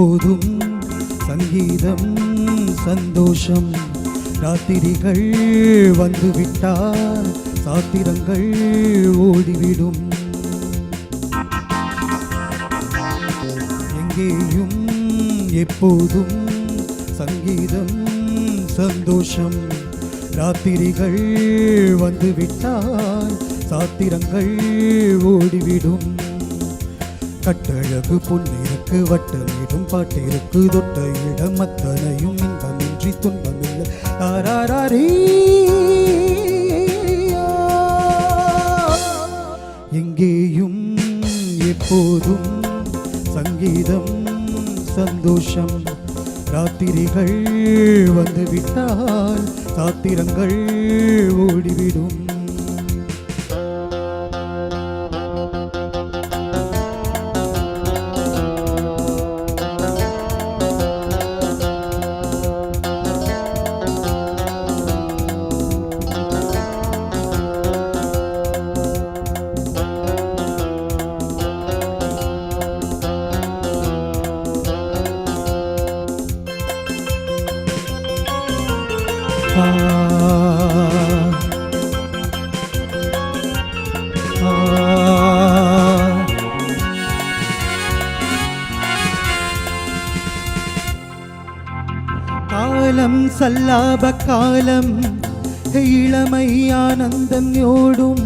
எப்போதும் சங்கீதம் சந்தோஷம். ராத்திரிகள் வந்துவிட்டால் சாத்திரங்கள் ஓடிவிடும். எங்கேயும் எப்போதும் சங்கீதம் சந்தோஷம். ராத்திரிகள் வந்துவிட்டால் சாத்திரங்கள் ஓடிவிடும். கட்டழகு பாட்டுக்கு வட்டமிடும் பாட்டிற்கு தொட்ட இடம் அத்தனையும் இன்பமின்றி துன்பமில்லை. எங்கேயும் எப்போதும் சங்கீதம் சந்தோஷம் ராத்திரிகள் வந்துவிட்டால் சாத்திரங்கள் ஓடிவிடும். காலம் சல்லாப காலம். இளமை ஆனந்தம் ஓடும்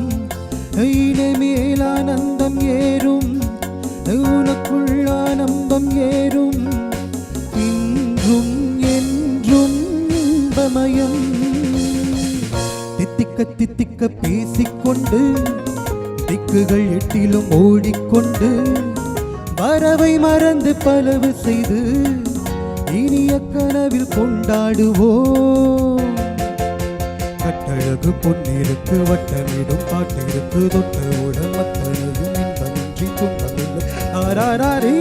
இனிமேல் ஆனந்தம் ஏறும் உனக்குள் ஆனந்தம் ஏறும். இன்றும் என்றும் இன்பமயம். தித்திக்க தித்திக்க பேசிக்கொண்டு திக்குகள் எட்டிலும் ஓடிக்கொண்டு வரவை மறந்து பலவு செய்து இனிய கனவில் கொண்டாடுவோம். கட்டழகு பொன்னிருக்கு வட்டமிடும் பாட்டிற்கு தொட்டவுடன் மத்தனையும் இன்பமின்றி துன்பமில்லை. ஆராரே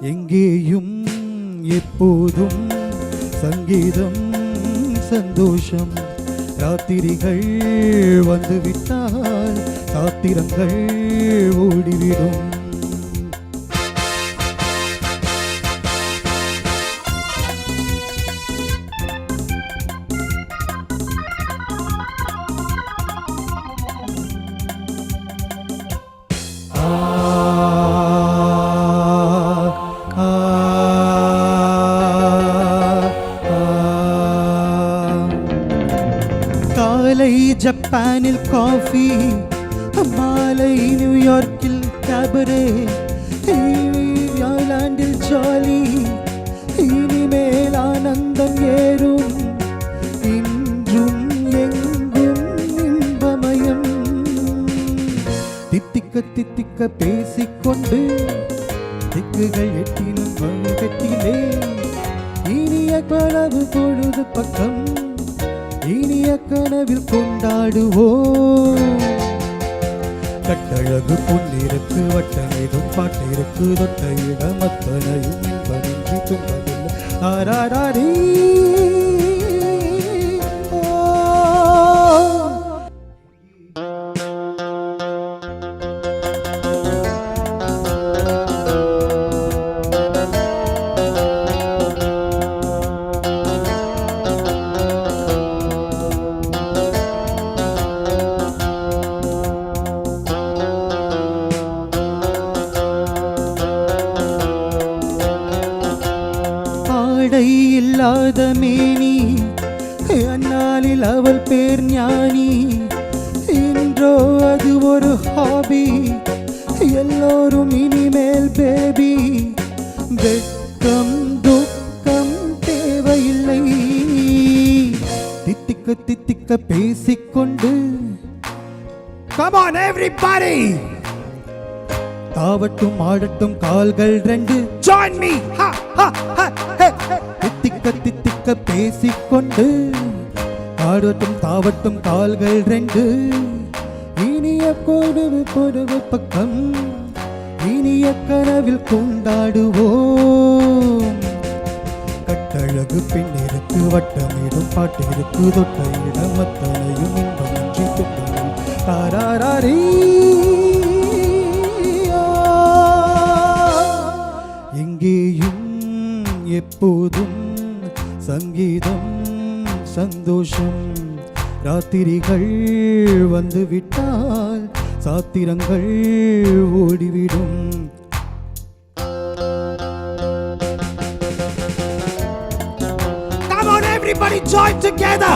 எங்கேயும் எப்போதும் சங்கீதம் சந்தோஷம் ராத்திரிகள் வந்துவிட்டால் சாத்திரங்கள் ஓடிவிடும். காலை ஜப்பானில் காஃபி மாலை நியூயார்க்கில் கேபரே இங்கிலாந்தில் ஜாலி இனிமேல் ஆனந்தம் ஏறும் இன்றும் எங்கும் இன்பமயம் தித்திக்க தித்திக்க பேசிக்கொண்டு திக்குகள் எட்டிலும் வழிகட்டிலே இனிய கனவு பொழுது பக்கம் இனிய கனவில் கொண்டாடுவோம். கட்டழகு பொன்னிருக்கு வட்டமிடும் பாட்டிருக்கு தொட்ட இடம் அத்தனையும் இன்பமின்றி துன்பமில்லை. ஆராரீ இல்லாத மேனி அந்நாளில் அவள் பேர் ஞானி. இன்றோ அது ஒரு ஹாபி எல்லோரும் இனிமேல் பேபி வெட்கம் துக்கம் தேவையில்லை. தித்திக்க தித்திக்க பேசிக்கொண்டு. Come on everybody! தாவட்டும் ஆடட்டும் கால்கள் ரெண்டு. ஜாயின் மீ திக்க தித்திக்க பேசிக்கொண்டு ஆடட்டும் தாவட்டும் கால்கள் ரெண்டு. இனிய கொடவு கொடவு பக்கம் இனிய கனவில் கொண்டாடுவோம். கட்டழகு பெண் இருக்கு வட்டமிடும் பாட்டு இருக்கு தொட்ட அத்தனையும் இன்பமின்றி துன்பம் தாராரீ எங்கேயும் எப்போதும் சங்கீதம் சந்தோஷம் ராத்திரிகள் வந்துவிட்டால் சாத்திரங்கள் ஓடிவிடும் Come on, everybody, join together.